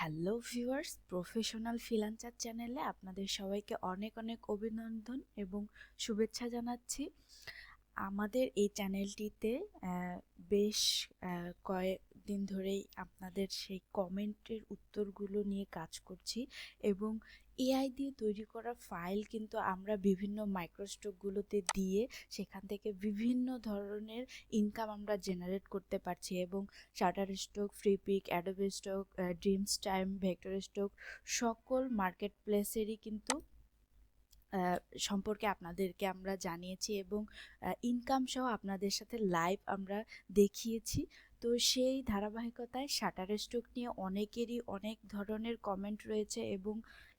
Hello viewers professional freelancer চ্যানেলে আপনাদের সবাইকে অনেক অনেক অভিনন্দন এবং শুভেচ্ছা জানাচ্ছি। আমাদের এই চ্যানেলটিতে বেশ আহ, কয়েকদিন ধরেই আপনাদের সেই কমেন্টের উত্তরগুলো নিয়ে কাজ করছি এবং এআই দিয়ে তৈরি করা ফাইল কিন্তু আমরা বিভিন্ন মাইক্রোস্টকগুলোতে দিয়ে সেখান থেকে বিভিন্ন ধরনের ইনকাম আমরা জেনারেট করতে পারছি এবং Shutterstock Freepik Adobe stock Dreamstime vector stock সকল মার্কেট প্লেসেরই কিন্তু সম্পর্কে আপনাদেরকে আমরা জানিয়েছি এবং ইনকাম সহ আপনাদের সাথে লাইভ আমরা দেখিয়েছি। তো সেই ধারাবাহিকতায় শাটার স্টক নিয়ে অনেকেরই অনেক ধরনের কমেন্ট রয়েছে এবং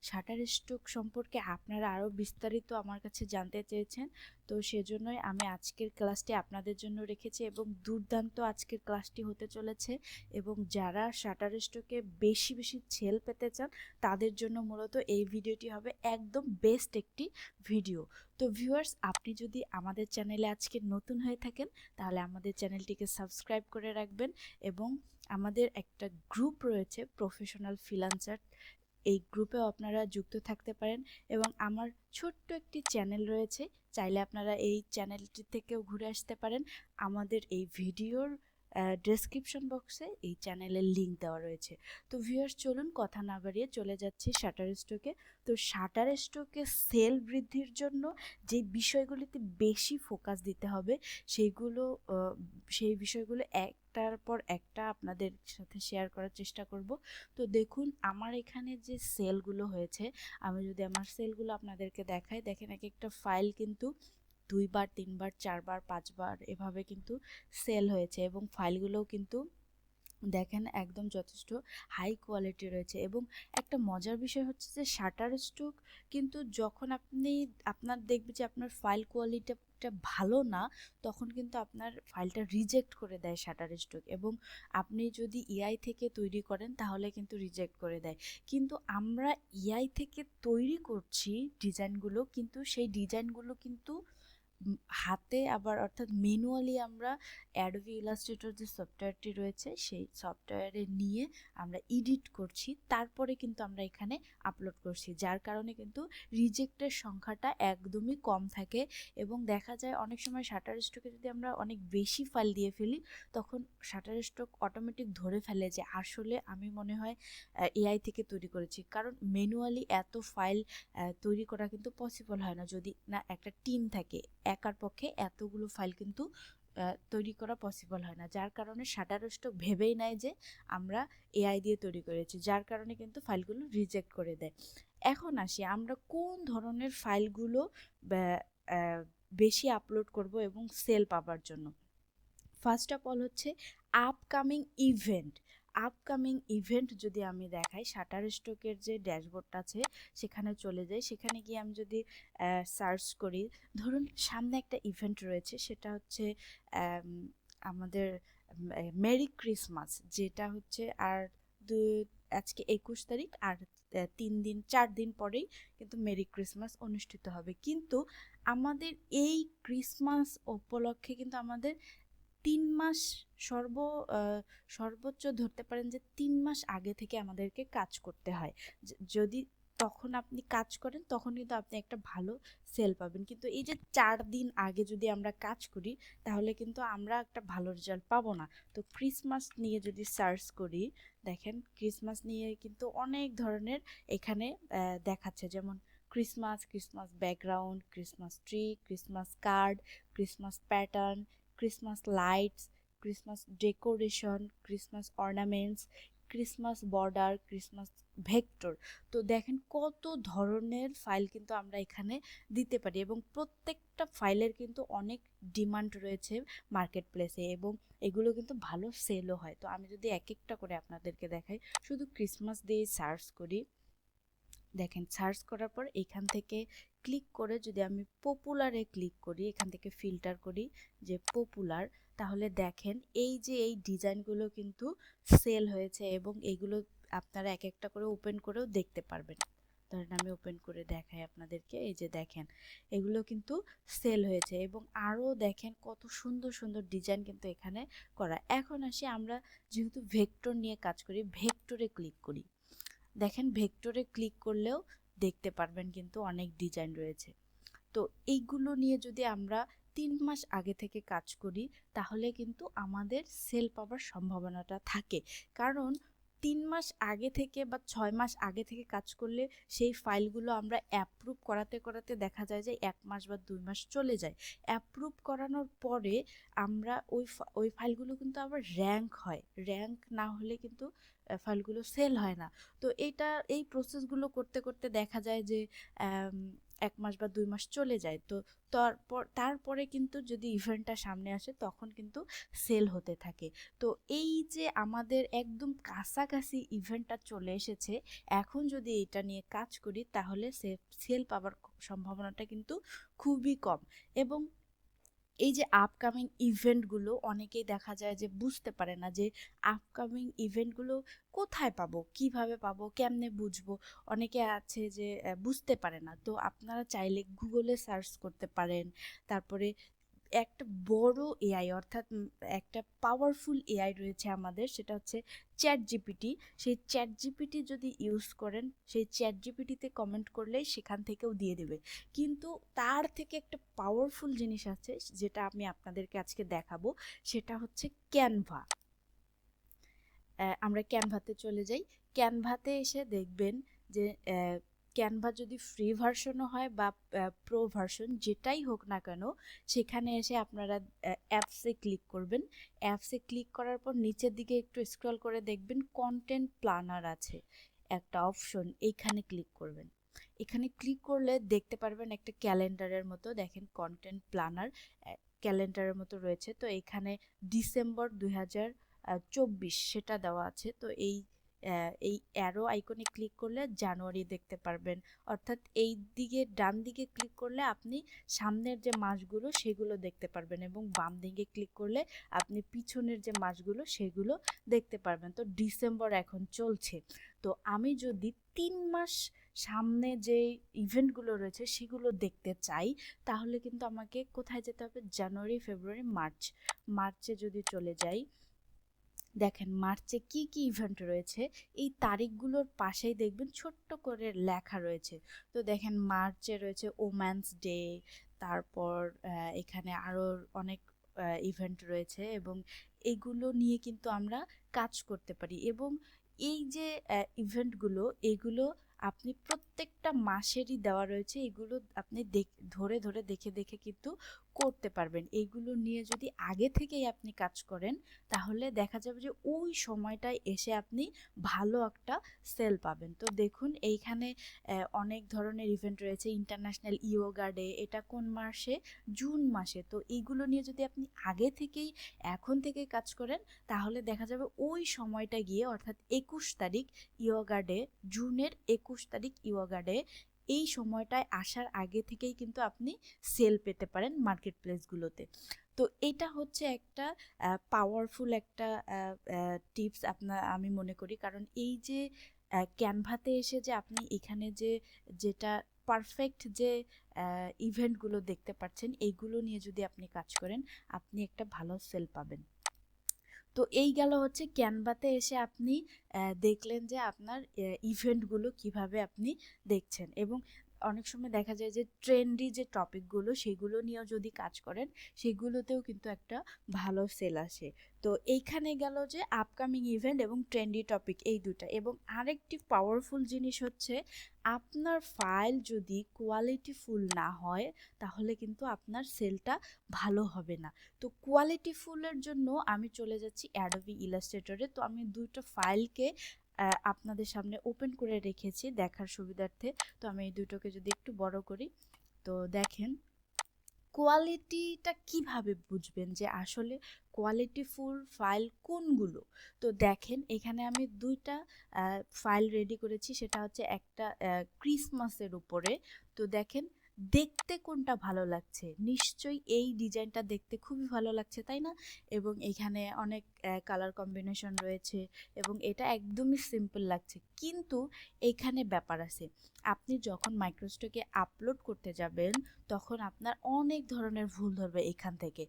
শাটার স্টক সম্পর্কে আপনারা আরও বিস্তারিত আমার কাছে জানতে চেয়েছেন। তো সেজন্যই আমি আজকের ক্লাসটি আপনাদের জন্য রেখেছি এবং দুর্দান্ত আজকের ক্লাসটি হতে চলেছে এবং যারা শাটার স্টকে বেশি বেশি ছেল পেতে চান, তাদের জন্য মূলত এই ভিডিওটি হবে একদম বেস্ট একটি ভিডিও। তো ভিউয়ার্স, আপনি যদি আমাদের চ্যানেলে আজকে নতুন হয়ে থাকেন, তাহলে আমাদের চ্যানেলটিকে সাবস্ক্রাইব করে রাখবেন এবং আমাদের একটা গ্রুপ রয়েছে, প্রফেশনাল ফ্রিল্যান্সার এই গ্রুপেও আপনারা যুক্ত থাকতে পারেন এবং আমার ছোট্ট একটি চ্যানেল রয়েছে। চাইলে আপনারা এই চ্যানেলটি থেকেও ঘুরে আসতে পারেন। আমাদের এই ভিডিওর ডেসক্রিপশন বক্সে এই চ্যানেলের লিঙ্ক দেওয়া রয়েছে। তো ভিউয়ার্স চলুন কথা না বাড়িয়ে চলে যাচ্ছি শাটার স্টকে তো শাটার স্টকে সেল বৃদ্ধির জন্য যে বিষয়গুলিতে বেশি ফোকাস দিতে হবে, সেইগুলো সেই বিষয়গুলো এক একটার পর একটা আপনাদের সাথে শেয়ার করার চেষ্টা করব। তো দেখুন, আমার এখানে যে সেলগুলো হয়েছে, আমি যদি আমার সেলগুলো আপনাদেরকে দেখাই, দেখেন এক একটা ফাইল কিন্তু দুইবার, তিনবার, চারবার, পাঁচবার এভাবে কিন্তু সেল হয়েছে এবং ফাইলগুলোও কিন্তু দেখেন একদম যথেষ্ট হাই কোয়ালিটি রয়েছে এবং একটা মজার বিষয় হচ্ছে যে শাটার স্টক কিন্তু যখন আপনি, আপনার দেখবে যে আপনার ফাইল কোয়ালিটিটা ভালো না, তখন কিন্তু আপনার ফাইলটা রিজেক্ট করে দেয় শাটার স্টক এবং আপনি যদি ইআই থেকে তৈরি করেন তাহলে কিন্তু রিজেক্ট করে দেয়। কিন্তু আমরা ইআই থেকে তৈরি করছি ডিজাইনগুলো কিন্তু সেই ডিজাইনগুলো কিন্তু হাতে আবার অর্থাৎ ম্যানুয়ালি আমরা অ্যাডোবি ইলাস্ট্রেটর যে সফটওয়্যারটি রয়েছে, সেই সফটওয়্যারে নিয়ে আমরা এডিট করছি। তারপরে কিন্তু আমরা এখানে আপলোড করছি, যার কারণে কিন্তু রিজেক্টের সংখ্যাটা একদমই কম থাকে এবং দেখা যায় অনেক সময় শাটার স্টকে যদি আমরা অনেক বেশি ফাইল দিয়ে ফেলি, তখন শাটার স্টক অটোমেটিক ধরে ফেলে যে আসলে আমি মনে হয় এআই থেকে তৈরি করেছি। কারণ ম্যানুয়ালি এত ফাইল তৈরি করা কিন্তু পসিবল হয় না। যদি না একটা টিম থাকে একার পক্ষে এতগুলো ফাইল কিন্তু তৈরি করা পসিবল হয় না। যার কারণে শাটার স্টক ভেবেই নেয় যে আমরা এআই দিয়ে তৈরি করেছি, যার কারণে কিন্তু ফাইলগুলো রিজেক্ট করে দেয়। এখন আসি, আমরা কোন ধরনের ফাইলগুলো বেশি আপলোড করব এবং সেল পাবার জন্য? ফার্স্ট অফ অল হচ্ছে আপকামিং ইভেন্ট আপকামিং ইভেন্ট যদি আমি দেখাই শাটার স্টকের যে ড্যাশবোর্ডটা আছে, সেখানে চলে যাই। সেখানে গিয়ে আমি যদি সার্চ করি, ধরুন সামনে একটা ইভেন্ট রয়েছে, সেটা হচ্ছে আমাদের মেরি ক্রিসমাস যেটা হচ্ছে আর দু, আজকে একুশ তারিখ আর তিন দিন, চার দিন পরেই কিন্তু মেরি ক্রিসমাস অনুষ্ঠিত হবে। কিন্তু আমাদের এই ক্রিসমাস উপলক্ষে কিন্তু আমাদের তিন মাস সর্ব সর্বোচ্চ ধরতে পারেন যে তিন মাস আগে থেকে আমাদেরকে কাজ করতে হয়। যদি তখন আপনি কাজ করেন, তখন কিন্তু আপনি একটা ভালো সেল পাবেন। কিন্তু এই যে চার দিন আগে যদি আমরা কাজ করি, তাহলে কিন্তু আমরা একটা ভালো রেজাল্ট পাবো না। তো ক্রিসমাস নিয়ে যদি সার্চ করি, দেখেন ক্রিসমাস নিয়ে কিন্তু অনেক ধরনের এখানে দেখাচ্ছে। যেমন Christmas Christmas background, Christmas tree, Christmas card, Christmas pattern Christmas lights Christmas decoration Christmas ornaments Christmas border Christmas vector তো দেখেন কত ধরনের ফাইল কিন্তু আমরা এখানে দিতে পারি এবং প্রত্যেকটা ফাইলের কিন্তু অনেক ডিমান্ড রয়েছে মার্কেট প্লেসে এবং এগুলো কিন্তু ভালো সেলও হয়। তো আমি যদি এক একটা করে আপনাদেরকে দেখাই, শুধু ক্রিসমাস দিয়ে সার্চ করি, দেখেন সার্চ করার পর এখান থেকে ক্লিক করে যদি আমি পপুলারে ক্লিক করি, এখান থেকে ফিল্টার করি যে পপুলার তাহলে দেখেন এই যে এই ডিজাইনগুলো কিন্তু সেল হয়েছে এবং এইগুলো আপনারা এক একটা করে ওপেন করেও দেখতে পারবেন। ধরেন আমি ওপেন করে দেখাই আপনাদেরকে, এই যে দেখেন এগুলো কিন্তু সেল হয়েছে এবং আরও দেখেন কত সুন্দর সুন্দর ডিজাইন কিন্তু এখানে করা। এখন আসি আমরা যেহেতু ভেক্টর নিয়ে কাজ করি ভেক্টরে ক্লিক করি। দেখেন ভেক্টরে ক্লিক করলেও দেখতে পারবেন কিন্তু অনেক ডিজাইন রয়েছে। তো এইগুলো নিয়ে যদি আমরা তিন মাস আগে থেকে কাজ করি, তাহলে কিন্তু আমাদের সেল পাওয়ার সম্ভাবনাটা থাকে। কারণ তিন মাস আগে থেকে বা ছয় মাস আগে থেকে কাজ করলে সেই ফাইলগুলো আমরা অ্যাপ্রুভ করাতে করাতে দেখা যায় যে এক মাস বা দুই মাস চলে যায়। অ্যাপ্রুভ করানোর পরে আমরা ওই ওই ফাইলগুলো কিন্তু আবার র্যাঙ্ক হয়। র্যাঙ্ক না হলে কিন্তু ফাইলগুলো সেল হয় না। তো এটা এই প্রসেসগুলো করতে করতে দেখা যায় যে এক মাস বা দুই মাস চলে যায়। তো তারপর, তারপরে কিন্তু যদি ইভেন্টটা সামনে আসে, তখন কিন্তু সেল হতে থাকে। তো এই যে আমাদের একদম কাছাকাছি ইভেন্টটা চলে এসেছে, এখন যদি এটা নিয়ে কাজ করি, তাহলে সেল পাওয়ার সম্ভাবনাটা কিন্তু খুবই কম। এবং এই যে আপকামিং ইভেন্টগুলো অনেকেই দেখা যায় যে বুঝতে পারে না যে আপকামিং ইভেন্টগুলো কোথায় পাবো, কীভাবে পাবো, কেমনে বুঝব? অনেকে আছে যে বুঝতে পারে না। তো আপনারা চাইলে গুগলে সার্চ করতে পারেন। তারপরে একটা বড় এআই অর্থাৎ একটা পাওয়ারফুল এআই রয়েছে আমাদের, সেটা হচ্ছে চ্যাট জিপিটি সেই চ্যাট জিপিটি যদি ইউজ করেন, সেই চ্যাট জিপিটিতে কমেন্ট করলেই সেখান থেকেও দিয়ে দেবে। কিন্তু তার থেকে একটা পাওয়ারফুল জিনিস আছে, যেটা আমি আপনাদেরকে আজকে দেখাবো, সেটা হচ্ছে ক্যানভা আমরা ক্যানভাতে চলে যাই। ক্যানভাতে এসে দেখবেন যে ক্যানভা যদি ফ্রি ভার্সনও হয় বা প্রো ভার্সন যেটাই হোক না কেন, সেখানে এসে আপনারা অ্যাপসে ক্লিক করবেন। অ্যাপসে ক্লিক করার পর নিচের দিকে একটু স্ক্রল করে দেখবেন কন্টেন্ট প্ল্যানার আছে। একটা অপশন এইখানে ক্লিক করবেন। এখানে ক্লিক করলে দেখতে পারবেন একটা ক্যালেন্ডারের মতো, দেখেন কন্টেন্ট প্ল্যানার ক্যালেন্ডারের মতো রয়েছে। তো এখানে ডিসেম্বর দুই চব্বিশ সেটা দেওয়া আছে। তো এই এই অ্যারো আইকনে ক্লিক করলে জানুয়ারি দেখতে পারবেন। অর্থাৎ এই দিকে, ডান দিকে ক্লিক করলে আপনি সামনের যে মাসগুলো সেগুলো দেখতে পারবেন এবং বাম দিকে ক্লিক করলে আপনি পিছনের যে মাসগুলো সেগুলো দেখতে পারবেন। তো ডিসেম্বর এখন চলছে। তো আমি যদি তিন মাস সামনে যে ইভেন্টগুলো রয়েছে সেগুলো দেখতে চাই, তাহলে কিন্তু আমাকে কোথায় যেতে হবে? জানুয়ারি ফেব্রুয়ারি মার্চ মার্চে যদি চলে যাই দেখেন মার্চে কি কি ইভেন্ট রয়েছে, এই তারিখগুলোর পাশেই দেখবেন ছোট্ট করে লেখা রয়েছে। তো দেখেন মার্চে রয়েছে ওম্যান্স ডে তারপর এখানে আরও অনেক ইভেন্ট রয়েছে এবং এগুলো নিয়ে কিন্তু আমরা কাজ করতে পারি এবং এই যে ইভেন্টগুলো এগুলো আপনি প্রত্যেকটা মাসেরই দেওয়া রয়েছে। এগুলো আপনি ধরে ধরে, দেখে দেখে কিন্তু করতে পারবেন। এইগুলো নিয়ে যদি আগে থেকেই আপনি কাজ করেন, তাহলে দেখা যাবে যে ওই সময়টায় এসে আপনি ভালো একটা সেল পাবেন। তো দেখুন, এইখানে অনেক ধরনের ইভেন্ট রয়েছে। ইন্টারন্যাশনাল ইয়োগা ডে এটা কোন মাসে? জুন মাসে। তো এইগুলো নিয়ে যদি আপনি আগে থেকেই, এখন থেকে কাজ করেন, তাহলে দেখা যাবে ওই সময়টা গিয়ে অর্থাৎ একুশ তারিখ ইয়োগা ডে জুনের একুশ তারিখ ইয়োগা ডে এই সময়টায় আসার আগে থেকেই কিন্তু আপনি সেল পেতে পারেন মার্কেট প্লেসগুলোতে তো এটা হচ্ছে একটা পাওয়ারফুল একটা টিপস আপনার আমি মনে করি। কারণ এই যে ক্যানভাতে এসে যে আপনি এখানে যে, যেটা পারফেক্ট যে ইভেন্টগুলো দেখতে পাচ্ছেন, এইগুলো নিয়ে যদি আপনি কাজ করেন, আপনি একটা ভালো সেল পাবেন। তো এই গেল হচ্ছে ক্যানভাতে এসে আপনি দেখলেন যে আপনার ইভেন্টগুলো কীভাবে আপনি দেখছেন এবং অনেক সময় দেখা যায় যে ট্রেন্ডি যে টপিকগুলো সেগুলো নিয়েও যদি কাজ করেন, সেগুলোতেও কিন্তু একটা ভালো সেল আসে। তো এইখানে গেল যে আপকামিং ইভেন্ট এবং ট্রেন্ডি টপিক এই দুটা এবং আরেকটি পাওয়ারফুল জিনিস হচ্ছে, আপনার ফাইল যদি কোয়ালিটি ফুল না হয়, তাহলে কিন্তু আপনার সেলটা ভালো হবে না। তো কোয়ালিটি ফুলের জন্য আমি চলে যাচ্ছি অ্যাডোবি ইলাস্ট্রেটরে তো আমি দুটো ফাইলকে আপনাদের সামনে ওপেন করে রেখেছি দেখার সুবিধার্থে। তো আমি এই দুটোকে যদি একটু বড় করি, তো দেখেন কোয়ালিটিটা কীভাবে বুঝবেন যে আসলে কোয়ালিটি কোয়ালিটিফুল ফাইল কোনগুলো? তো দেখেন, এখানে আমি দুইটা ফাইল রেডি করেছি, সেটা হচ্ছে একটা ক্রিসমাসের উপরে। তো দেখেন দেখতে কোনটা ভালো লাগছে? নিশ্চয়ই এই ডিজাইনটা দেখতে খুবই ভালো লাগছে, তাই না? এবং এখানে অনেক কালার কম্বিনেশন রয়েছে এবং এটা একদমই সিম্পল লাগছে। কিন্তু এখানে ব্যাপার আছে, আপনি যখন মাইক্রোস্টকে আপলোড করতে যাবেন, তখন আপনার অনেক ধরনের ভুল ধরবে এখান থেকে।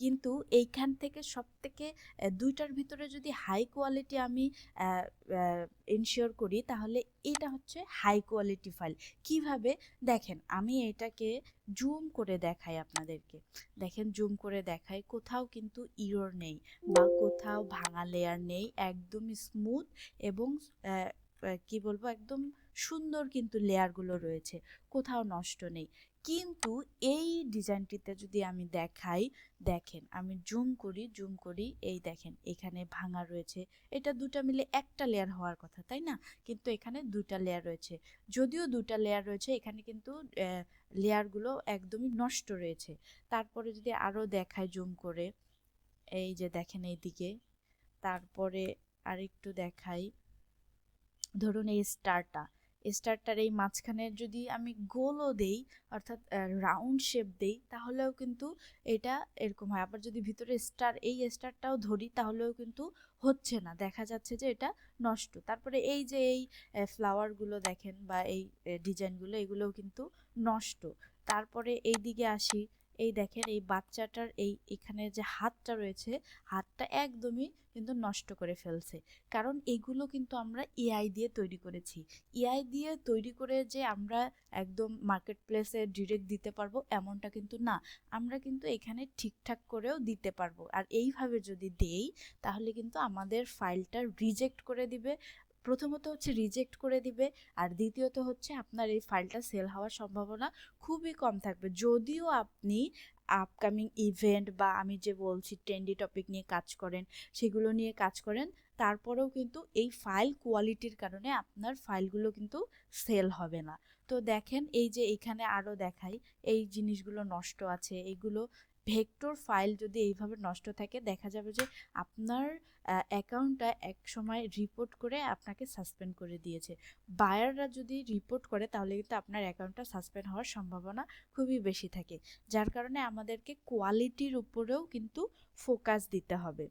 কিন্তু এইখান থেকে সব থেকে দুইটার ভিতরে যদি হাই কোয়ালিটি আমি ইনশিওর করি, তাহলে এটা হচ্ছে হাই কোয়ালিটি ফাইল কীভাবে? দেখেন, আমি এটাকে জুম করে দেখাই আপনাদেরকে। দেখেন জুম করে দেখাই, কোথাও কিন্তু ইরোর নেই বা কোথাও ভাঙা লেয়ার নেই, একদম স্মুথ এবং কি বলব? একদম সুন্দর কিন্তু লেয়ারগুলো রয়েছে, কোথাও নষ্ট নেই। কিন্তু এই ডিজাইনটিতে যদি আমি দেখাই, দেখেন, আমি জুম করি জুম করি, এই দেখেন, এখানে ভাঙা রয়েছে। এটা দুটা মিলে একটা লেয়ার হওয়ার কথা, তাই না? কিন্তু এখানে দুটা লেয়ার রয়েছে। যদিও দুটা লেয়ার রয়েছে, এখানে কিন্তু লেয়ারগুলো একদমই নষ্ট রয়েছে। তারপরে যদি আরও দেখায় জুম করে, এই যে দেখেন এইদিকে, তারপরে আরেকটু দেখাই। ধরুন এই স্টারটা স্টারটার এই মাঝখানের যদি আমি গোলও দেই, অর্থাৎ রাউন্ড শেপ দেই, তাহলেও কিন্তু এটা এরকম হয়। আবার যদি ভিতরে স্টার, এই স্টারটাও ধরি, তাহলেও কিন্তু হচ্ছে না। দেখা যাচ্ছে যে এটা নষ্ট। তারপরে এই যে এই ফ্লাওয়ারগুলো দেখেন বা এই ডিজাইনগুলো এগুলোও কিন্তু নষ্ট। তারপরে এই দিকে আসি এই দেখেন এই বাচ্চাটার এই এখানে যে হাতটা রয়েছে, হাতটা একদমই কিন্তু নষ্ট করে ফেলছে। কারণ এগুলো কিন্তু আমরা এআই দিয়ে তৈরি করেছি। এআই দিয়ে তৈরি করে যে আমরা একদম মার্কেট প্লেসে ডিরেক্ট দিতে পারব এমনটা কিন্তু না। আমরা কিন্তু এখানে ঠিকঠাক করেও দিতে পারব। আর এইভাবে যদি দেই, তাহলে কিন্তু আমাদের ফাইলটা রিজেক্ট করে দিবে। প্রথমত হচ্ছে রিজেক্ট করে দিবে, আর দ্বিতীয়ত হচ্ছে আপনার এই ফাইলটা সেল হওয়ার সম্ভাবনা খুবই কম থাকবে। যদিও আপনি আপকামিং ইভেন্ট বা আমি যে বলছি ট্রেন্ডি টপিক নিয়ে কাজ করেন, সেগুলো নিয়ে কাজ করেন, তারপরেও কিন্তু এই ফাইল কোয়ালিটির কারণে আপনার ফাইলগুলো কিন্তু সেল হবে না। তো দেখেন, এই যে এখানে আরও দেখাই, এই জিনিসগুলো নষ্ট আছে এইগুলো ভেক্টর ফাইল যদি এইভাবে নষ্ট থাকে, দেখা যাবে যে আপনার অ্যাকাউন্টটা এক সময় রিপোর্ট করে আপনাকে সাসপেন্ড করে দিয়েছে। বায়াররা যদি রিপোর্ট করে, তাহলে কিন্তু আপনার অ্যাকাউন্টটা সাসপেন্ড হওয়ার সম্ভাবনা খুবই বেশি থাকে। যার কারণে আমাদেরকে কোয়ালিটির উপরেও কিন্তু ফোকাস দিতে হবে।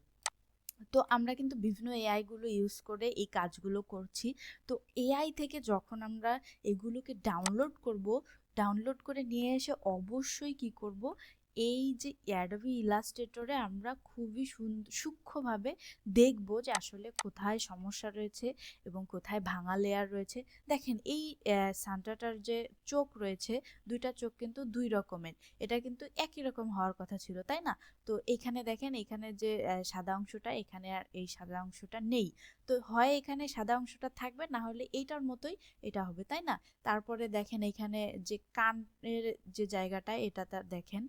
তো আমরা কিন্তু বিভিন্ন এআইগুলো ইউজ করে এই কাজগুলো করছি। তো এআই থেকে যখন আমরা এগুলোকে ডাউনলোড করব ডাউনলোড করে নিয়ে এসে অবশ্যই কি করব? এই যে অ্যাডবি ইলাস্ট্রেটরে আমরা খুবই সূক্ষ্মভাবে দেখব যে আসলে কোথায় সমস্যা রয়েছে এবং কোথায় ভাঙা লেয়ার রয়েছে। দেখেন এই সান্টাটার যে চোখ রয়েছে, দুইটা চোখ কিন্তু দুই রকমের। এটা কিন্তু একই রকম হওয়ার কথা ছিল, তাই না? তো এখানে দেখেন, এখানে যে সাদা অংশটা, এখানে আর এই সাদা অংশটা নেই। তো হয় এখানে সাদা অংশটা থাকবে, না হলে এইটার মতোই এটা হবে, তাই না? তারপরে দেখেন এখানে যে কানের যে জায়গাটা এটা দেখেন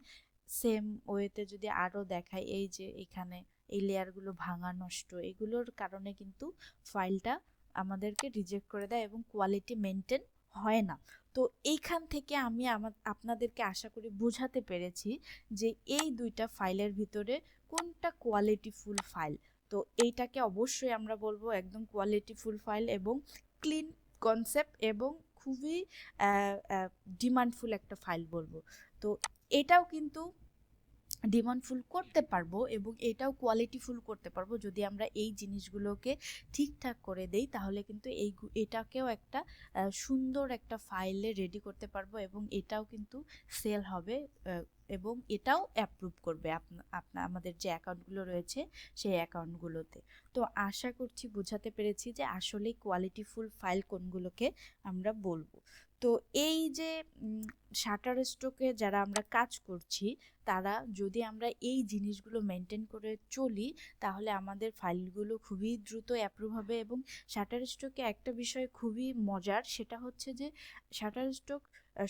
সেম ওয়েতে যদি আরও দেখাই, এই যে এখানে এই লেয়ারগুলো ভাঙা নষ্ট, এগুলোর কারণে কিন্তু ফাইলটা আমাদেরকে রিজেক্ট করে দেয় এবং কোয়ালিটি মেনটেন হয় না। তো এইখান থেকে আমি আমার, আপনাদেরকে আশা করি বোঝাতে পেরেছি যে এই দুইটা ফাইলের ভিতরে কোনটা কোয়ালিটিফুল ফাইল তো এইটাকে অবশ্যই আমরা বলব একদম কোয়ালিটিফুল ফাইল এবং ক্লিন কনসেপ্ট এবং খুবই ডিমান্ডফুল একটা ফাইল বলব। তো এটাও কিন্তু ডিমান্ডফুল করতে পারব এবং এটাও কোয়ালিটি ফুল করতে পারব। যদি আমরা এই জিনিসগুলোকে ঠিকঠাক করে দেই, তাহলে কিন্তু এই এটাকেও একটা সুন্দর একটা ফাইলে রেডি করতে পারব এবং এটাও কিন্তু সেল হবে এবং এটাও অ্যাপ্রুভ করবে আপনার আমাদের যে অ্যাকাউন্টগুলো রয়েছে, সেই অ্যাকাউন্টগুলোতে তো আশা করছি বোঝাতে পেরেছি যে আসলে কোয়ালিটিফুল ফাইল কোনগুলোকে আমরা বলব। তো এই যে শাটার স্ট্রোকে যারা আমরা কাজ করছি, তারা যদি আমরা এই জিনিসগুলো মেনটেন করে চলি, তাহলে আমাদের ফাইলগুলো খুবই দ্রুত অ্যাপ্রুভ হবে এবং শাটার স্ট্রোকে একটা বিষয় খুবই মজার, সেটা হচ্ছে যে শাটার স্ট্রোক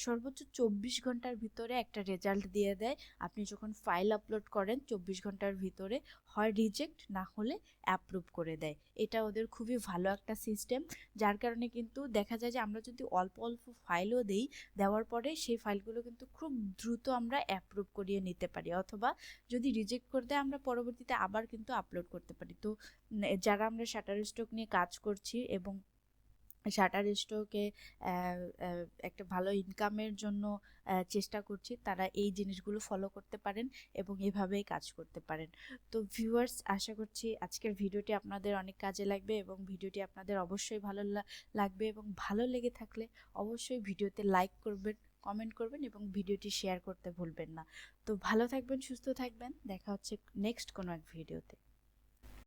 সর্বোচ্চ চব্বিশ ঘণ্টার ভিতরে একটা রেজাল্ট দিয়ে দেয়। আপনি যখন ফাইল আপলোড করেন, চব্বিশ ঘণ্টার ভিতরে হয় রিজেক্ট না হলে অ্যাপ্রুভ করে দেয়। এটা ওদের খুবই ভালো একটা সিস্টেম যার কারণে কিন্তু দেখা যায় যে আমরা যদি অল্প অল্প ফাইলও দিই, দেওয়ার পরে সেই ফাইলগুলো কিন্তু খুব দ্রুত আমরা অ্যাপ্রুভ করিয়ে নিতে পারি। অথবা যদি রিজেক্ট করে দেয়, আমরা পরবর্তীতে আবার কিন্তু আপলোড করতে পারি। তো যারা আমরা শাটার স্টক নিয়ে কাজ করছি এবং শাটার স্টকে একটা ভালো ইনকামের জন্য চেষ্টা করছি, তারা এই জিনিসগুলো ফলো করতে পারেন এবং এভাবেই কাজ করতে পারেন। তো ভিউয়ার্স আশা করছি আজকের ভিডিওটি আপনাদের অনেক কাজে লাগবে এবং ভিডিওটি আপনাদের অবশ্যই ভালো লাগবে এবং ভালো লেগে থাকলে অবশ্যই ভিডিওতে লাইক করবেন কমেন্ট করবেন এবং ভিডিওটি শেয়ার করতে ভুলবেন না। তো ভালো থাকবেন, সুস্থ থাকবেন, দেখা হচ্ছে নেক্সট কোনো এক ভিডিওতে।